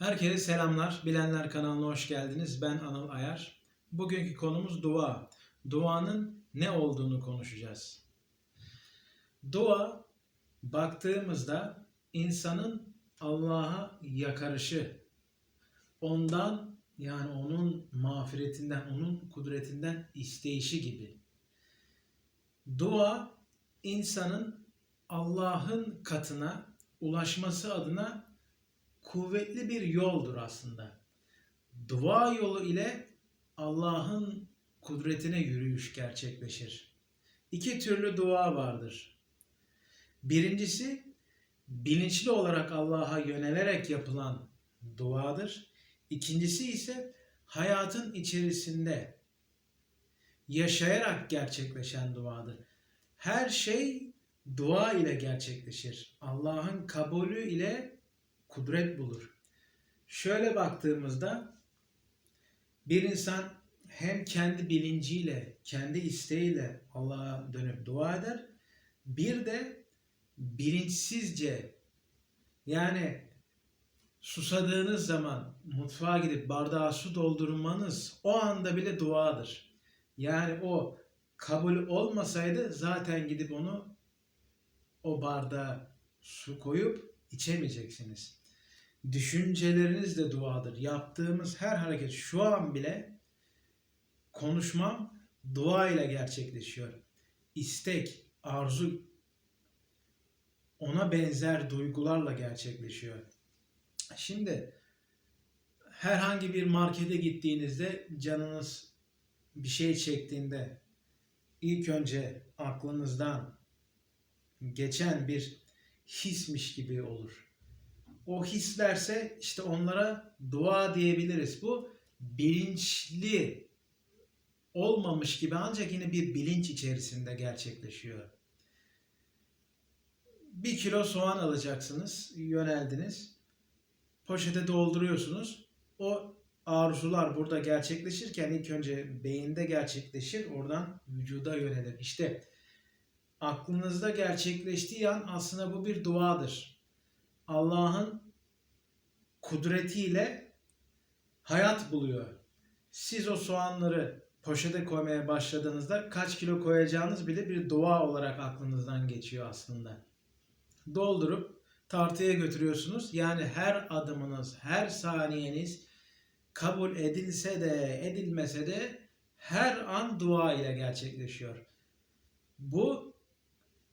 Herkese selamlar. Bilenler kanalına hoş geldiniz. Ben Anıl Ayar. Bugünkü konumuz dua. Duanın ne olduğunu konuşacağız. Dua baktığımızda insanın Allah'a yakarışı, ondan yani onun mağfiretinden, onun kudretinden isteyişi gibi. Dua insanın Allah'ın katına ulaşması adına kuvvetli bir yoldur aslında. Dua yolu ile Allah'ın kudretine yürüyüş gerçekleşir. İki türlü dua vardır. Birincisi bilinçli olarak Allah'a yönelerek yapılan duadır. İkincisi ise hayatın içerisinde yaşayarak gerçekleşen duadır. Her şey dua ile gerçekleşir. Allah'ın kabulü ile kudret bulur. Şöyle baktığımızda bir insan hem kendi bilinciyle, kendi isteğiyle Allah'a dönüp dua eder. Bir de bilinçsizce yani susadığınız zaman mutfağa gidip bardağa su doldurmanız o anda bile duadır. Yani o kabul olmasaydı zaten gidip onu o bardağa su koyup içemeyeceksiniz. Düşünceleriniz de duadır. Yaptığımız her hareket şu an bile konuşmam dua ile gerçekleşiyor. İstek, arzu ona benzer duygularla gerçekleşiyor. Şimdi herhangi bir markete gittiğinizde canınız bir şey çektiğinde ilk önce aklınızdan geçen bir hismiş gibi olur. O hislerse işte onlara dua diyebiliriz. Bu bilinçli olmamış gibi ancak yine bir bilinç içerisinde gerçekleşiyor. Bir kilo soğan alacaksınız, yöneldiniz. Poşete dolduruyorsunuz. O arzular burada gerçekleşirken ilk önce beyinde gerçekleşir, oradan vücuda yönelir. İşte aklınızda gerçekleştiği an aslında bu bir duadır. Allah'ın kudretiyle hayat buluyor. Siz o soğanları poşete koymaya başladığınızda kaç kilo koyacağınız bile bir dua olarak aklınızdan geçiyor aslında. Doldurup tartıya götürüyorsunuz. Yani her adımınız, her saniyeniz kabul edilse de edilmese de her an dua ile gerçekleşiyor. Bu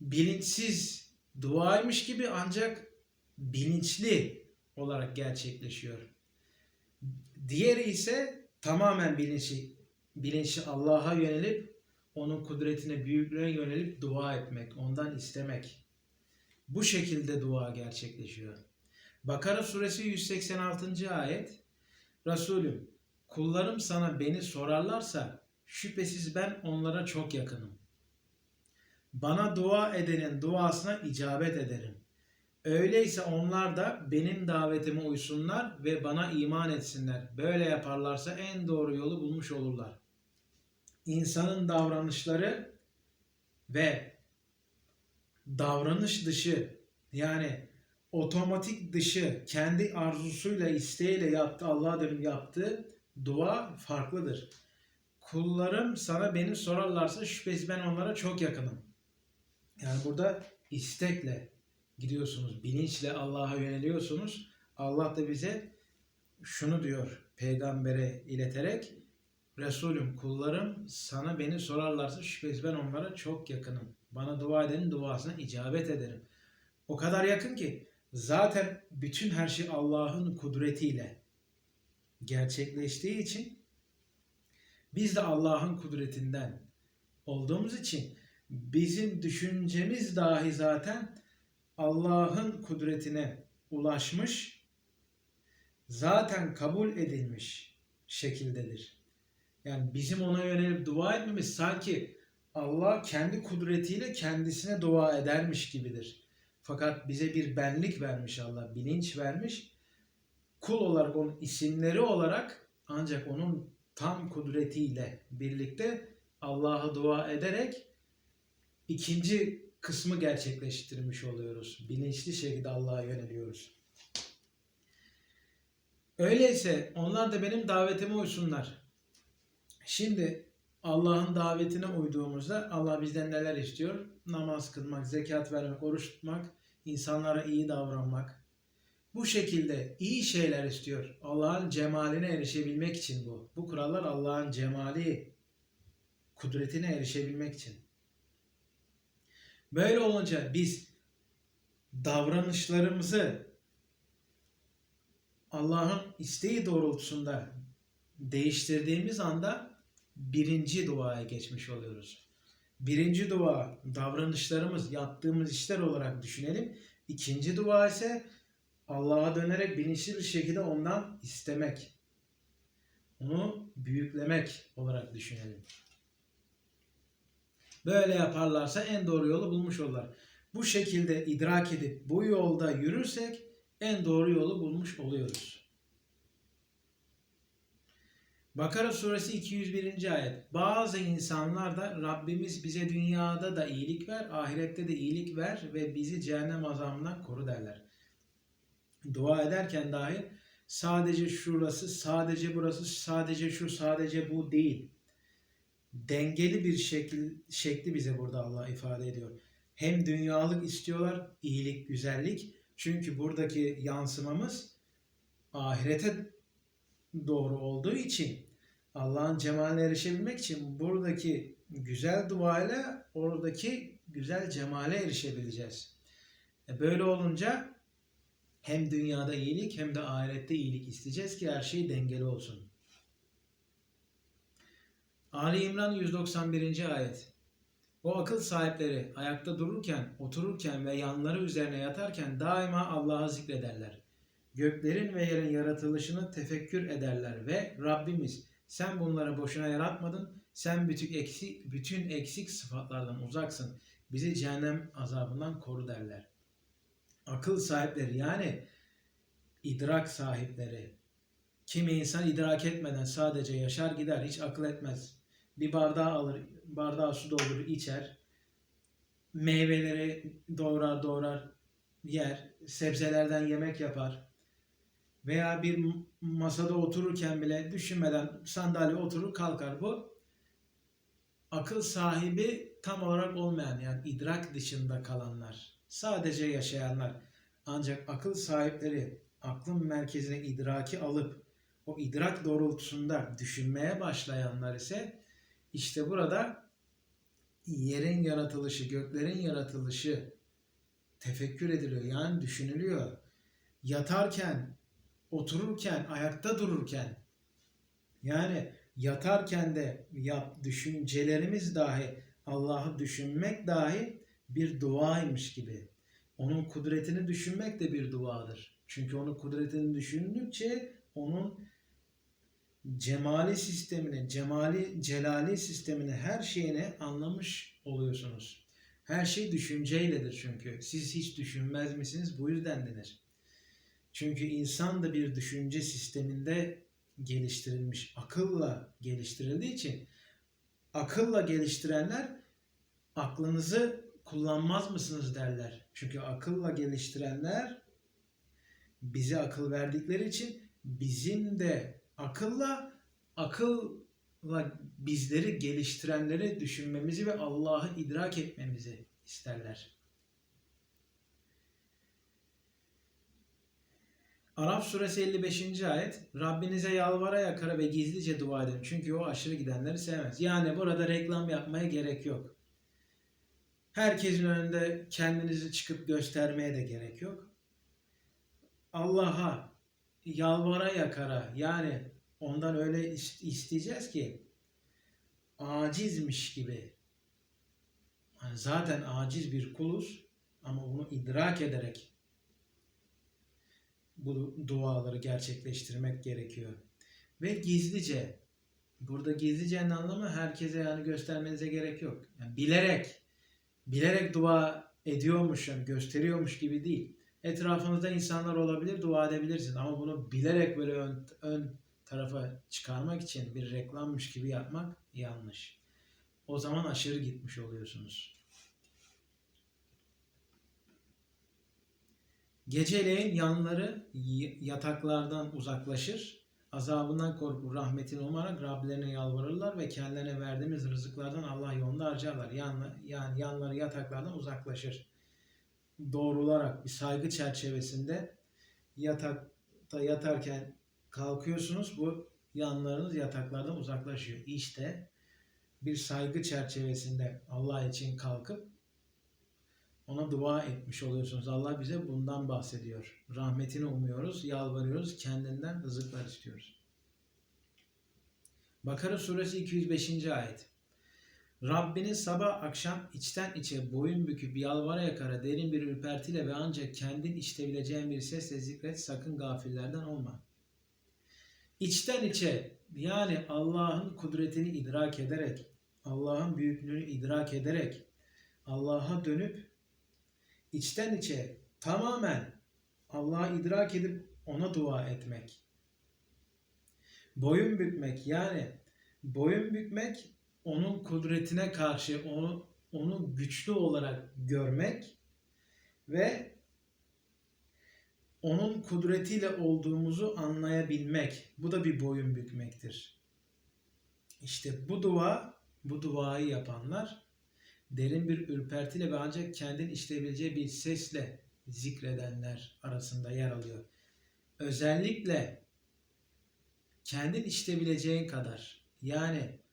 bilinçsiz duaymış gibi ancak bilinçli olarak gerçekleşiyor. Diğeri ise tamamen bilinçli, bilinçli Allah'a yönelip onun kudretine, büyüklüğüne yönelip dua etmek, ondan istemek. Bu şekilde dua gerçekleşiyor. Bakara suresi 186. ayet Resulüm kullarım sana beni sorarlarsa şüphesiz ben onlara çok yakınım. Bana dua edenin duasına icabet ederim. Öyleyse onlar da benim davetime uysunlar ve bana iman etsinler. Böyle yaparlarsa en doğru yolu bulmuş olurlar. İnsanın davranışları ve davranış dışı yani otomatik dışı kendi arzusuyla isteğiyle yaptı Allah'a dönüp yaptığı dua farklıdır. Kullarım sana beni sorarlarsa şüphesiz ben onlara çok yakınım. Yani burada istekle gidiyorsunuz, bilinçle Allah'a yöneliyorsunuz. Allah da bize şunu diyor peygambere ileterek Resulüm kullarım sana beni sorarlarsa şüphesiz ben onlara çok yakınım. Bana dua edenin duasına icabet ederim. O kadar yakın ki zaten bütün her şey Allah'ın kudretiyle gerçekleştiği için biz de Allah'ın kudretinden olduğumuz için bizim düşüncemiz dahi zaten Allah'ın kudretine ulaşmış, zaten kabul edilmiş şekildedir. Yani bizim ona yönelip dua etmemiz sanki Allah kendi kudretiyle kendisine dua edermiş gibidir. Fakat bize bir benlik vermiş Allah, bilinç vermiş. Kul olarak onun isimleri olarak ancak onun tam kudretiyle birlikte Allah'a dua ederek ikinci kısmı gerçekleştirmiş oluyoruz. Bilinçli şekilde Allah'a yöneliyoruz. Öyleyse onlar da benim davetime uysunlar. Şimdi Allah'ın davetine uyduğumuzda Allah bizden neler istiyor? Namaz kılmak, zekat vermek, oruç tutmak, insanlara iyi davranmak. Bu şekilde iyi şeyler istiyor. Allah'ın cemaline erişebilmek için bu. Bu kurallar Allah'ın cemali, kudretine erişebilmek için. Böyle olunca biz davranışlarımızı Allah'ın isteği doğrultusunda değiştirdiğimiz anda birinci duaya geçmiş oluyoruz. Birinci dua davranışlarımız, yaptığımız işler olarak düşünelim. İkinci dua ise Allah'a dönerek bilinçli bir şekilde ondan istemek. Onu büyüklemek olarak düşünelim. Böyle yaparlarsa en doğru yolu bulmuş olurlar. Bu şekilde idrak edip bu yolda yürürsek en doğru yolu bulmuş oluyoruz. Bakara suresi 201. ayet. Bazı insanlar da Rabbimiz bize dünyada da iyilik ver, ahirette de iyilik ver ve bizi cehennem azabından koru derler. Dua ederken dahi sadece şurası, sadece burası, sadece şu, sadece bu değil. Dengeli bir şekil, şekli bize burada Allah ifade ediyor. Hem dünyalık istiyorlar, iyilik, güzellik. Çünkü buradaki yansımamız ahirete doğru olduğu için Allah'ın cemaline erişebilmek için buradaki güzel duayla oradaki güzel cemale erişebileceğiz. E böyle olunca hem dünyada iyilik hem de ahirette iyilik isteyeceğiz ki her şey dengeli olsun. Ali İmran 191. ayet. O akıl sahipleri ayakta dururken, otururken ve yanları üzerine yatarken daima Allah'ı zikrederler. Göklerin ve yerin yaratılışını tefekkür ederler ve Rabbimiz sen bunları boşuna yaratmadın. Sen bütün eksik, bütün eksik sıfatlardan uzaksın. Bizi cehennem azabından koru derler. Akıl sahipleri yani idrak sahipleri. Kimi insan idrak etmeden sadece yaşar gider, hiç akıl etmez. Bir bardağı alır, bardağı su doldurur, içer. Meyveleri doğrar doğrar yer. Sebzelerden yemek yapar veya bir masada otururken bile düşünmeden sandalye oturur kalkar. Bu akıl sahibi tam olarak olmayan yani idrak dışında kalanlar. Sadece yaşayanlar. Ancak akıl sahipleri aklın merkezine idraki alıp o idrak doğrultusunda düşünmeye başlayanlar ise işte burada yerin yaratılışı, göklerin yaratılışı tefekkür ediliyor. Yani düşünülüyor. Yatarken otururken, ayakta dururken yani yatarken de yap, düşüncelerimiz dahi Allah'ı düşünmek dahi bir duaymış gibi. Onun kudretini düşünmek de bir duadır. Çünkü onun kudretini düşündükçe onun cemali sistemini, cemali, celali sistemini, her şeyini anlamış oluyorsunuz. Her şey düşünceyledir çünkü. Siz hiç düşünmez misiniz? Bu yüzden denir. Çünkü insan da bir düşünce sisteminde geliştirilmiş, akılla geliştirildiği için akılla geliştirenler aklınızı kullanmaz mısınız derler. Çünkü akılla geliştirenler bize akıl verdikleri için bizim de akılla akılla bizleri geliştirenleri düşünmemizi ve Allah'ı idrak etmemizi isterler. Araf suresi 55. ayet Rabbinize yalvara yakara ve gizlice dua edin. Çünkü o aşırı gidenleri sevmez. Yani burada reklam yapmaya gerek yok. Herkesin önünde kendinizi çıkıp göstermeye de gerek yok. Allah'a yalvara yakara yani ondan öyle isteyeceğiz ki acizmiş gibi. Yani zaten aciz bir kuluz ama bunu idrak ederek bu duaları gerçekleştirmek gerekiyor. Ve gizlice, burada gizlicenin anlamı herkese yani göstermenize gerek yok. Yani bilerek, bilerek dua ediyormuş, yani gösteriyormuş gibi değil. Etrafınızda insanlar olabilir, dua edebilirsin ama bunu bilerek böyle ön, ön tarafa çıkarmak için bir reklammış gibi yapmak yanlış. O zaman aşırı gitmiş oluyorsunuz. Geceleyin yanları yataklardan uzaklaşır. Azabından korkup rahmetini umarak Rablerine yalvarırlar ve kendilerine verdiğimiz rızıklardan Allah yolunda harcarlar. Yani, yani yanları yataklardan uzaklaşır. Doğrularak bir saygı çerçevesinde yatakta yatarken kalkıyorsunuz. Bu yanlarınız yataklardan uzaklaşıyor. İşte bir saygı çerçevesinde Allah için kalkıp ona dua etmiş oluyorsunuz. Allah bize bundan bahsediyor. Rahmetini umuyoruz, yalvarıyoruz, kendinden rızıklar istiyoruz. Bakara suresi 205. ayet. Rabbini sabah akşam içten içe boyun büküp yalvara yakara derin bir ürpertiyle ve ancak kendin işitebileceğin bir sesle zikret sakın gafillerden olma. İçten içe yani Allah'ın kudretini idrak ederek, Allah'ın büyüklüğünü idrak ederek, Allah'a dönüp içten içe tamamen Allah'ı idrak edip ona dua etmek. Boyun bükmek yani boyun bükmek onun kudretine karşı onu onu güçlü olarak görmek ve onun kudretiyle olduğumuzu anlayabilmek. Bu da bir boyun bükmektir. İşte bu dua, bu duayı yapanlar derin bir ürpertiyle ve ancak kendin işleyebileceği bir sesle zikredenler arasında yer alıyor. Özellikle kendin işleyebileceğin kadar yani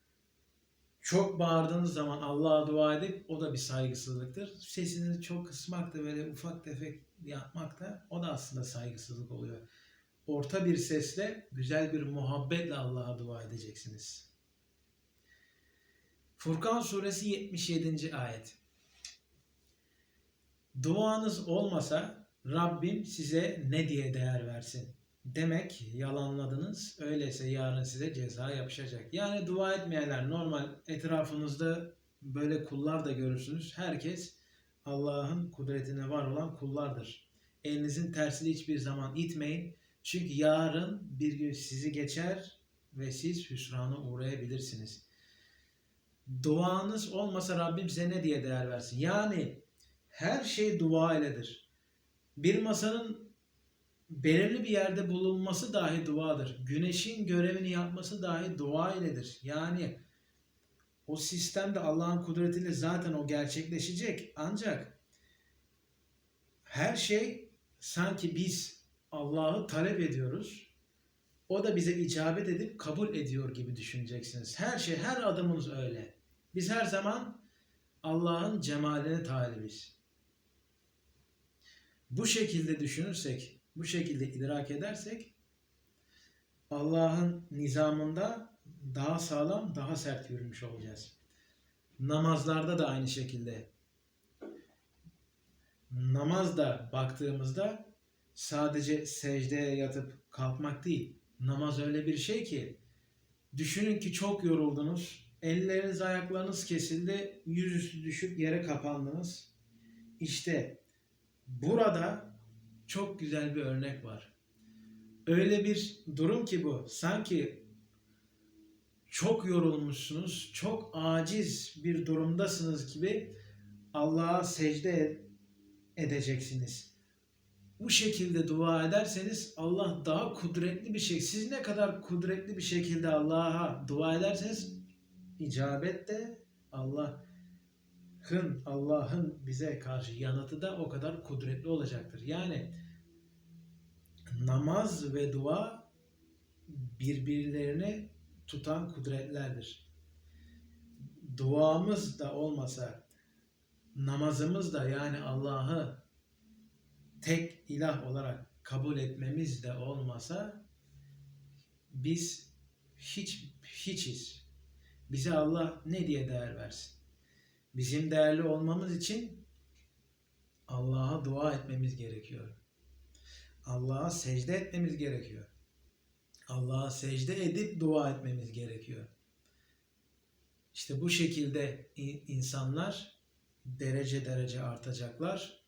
çok bağırdığınız zaman Allah'a dua edip o da bir saygısızlıktır. Sesini çok kısmak da böyle ufak tefek yapmak da o da aslında saygısızlık oluyor. Orta bir sesle güzel bir muhabbetle Allah'a dua edeceksiniz. Furkan suresi 77. ayet. Duanız olmasa Rabbim size ne diye değer versin? Demek yalanladınız. Öyleyse yarın size ceza yapışacak. Yani dua etmeyenler normal etrafınızda böyle kullar da görürsünüz. Herkes Allah'ın kudretine var olan kullardır. Elinizin tersini hiçbir zaman itmeyin. Çünkü yarın bir gün sizi geçer ve siz hüsrana uğrayabilirsiniz. Duanız olmasa Rabbim size ne diye değer versin? Yani her şey dua iledir. Bir masanın belirli bir yerde bulunması dahi duadır. Güneşin görevini yapması dahi dua iledir. Yani o sistemde Allah'ın kudretiyle zaten o gerçekleşecek. Ancak her şey sanki biz Allah'ı talep ediyoruz. O da bize icabet edip kabul ediyor gibi düşüneceksiniz. Her şey, her adımımız öyle. Biz her zaman Allah'ın cemaline talibiz. Bu şekilde düşünürsek, bu şekilde idrak edersek Allah'ın nizamında daha sağlam, daha sert yürümüş olacağız. Namazlarda da aynı şekilde. Namazda baktığımızda sadece secdeye yatıp kalkmak değil. Namaz öyle bir şey ki düşünün ki çok yoruldunuz. Elleriniz ayaklarınız kesildi. Yüzüstü düşüp yere kapandınız. İşte burada çok güzel bir örnek var. Öyle bir durum ki bu. Sanki çok yorulmuşsunuz, çok aciz bir durumdasınız gibi Allah'a secde edeceksiniz. Bu şekilde dua ederseniz Allah daha kudretli bir şey. Siz ne kadar kudretli bir şekilde Allah'a dua ederseniz icabet de Allah'ın Allah'ın bize karşı yanıtı da o kadar kudretli olacaktır. Yani namaz ve dua birbirlerini tutan kudretlerdir. Duamız da olmasa namazımız da yani Allah'ı tek ilah olarak kabul etmemiz de olmasa biz hiç hiçiz. Bize Allah ne diye değer versin? Bizim değerli olmamız için Allah'a dua etmemiz gerekiyor. Allah'a secde etmemiz gerekiyor. Allah'a secde edip dua etmemiz gerekiyor. İşte bu şekilde insanlar derece derece artacaklar.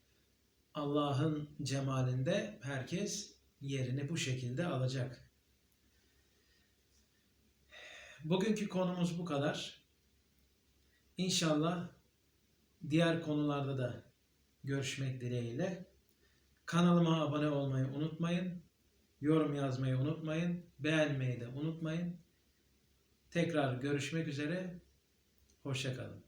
Allah'ın cemalinde herkes yerini bu şekilde alacak. Bugünkü konumuz bu kadar. İnşallah diğer konularda da görüşmek dileğiyle. Kanalıma abone olmayı unutmayın. Yorum yazmayı unutmayın. Beğenmeyi de unutmayın. Tekrar görüşmek üzere. Hoşçakalın.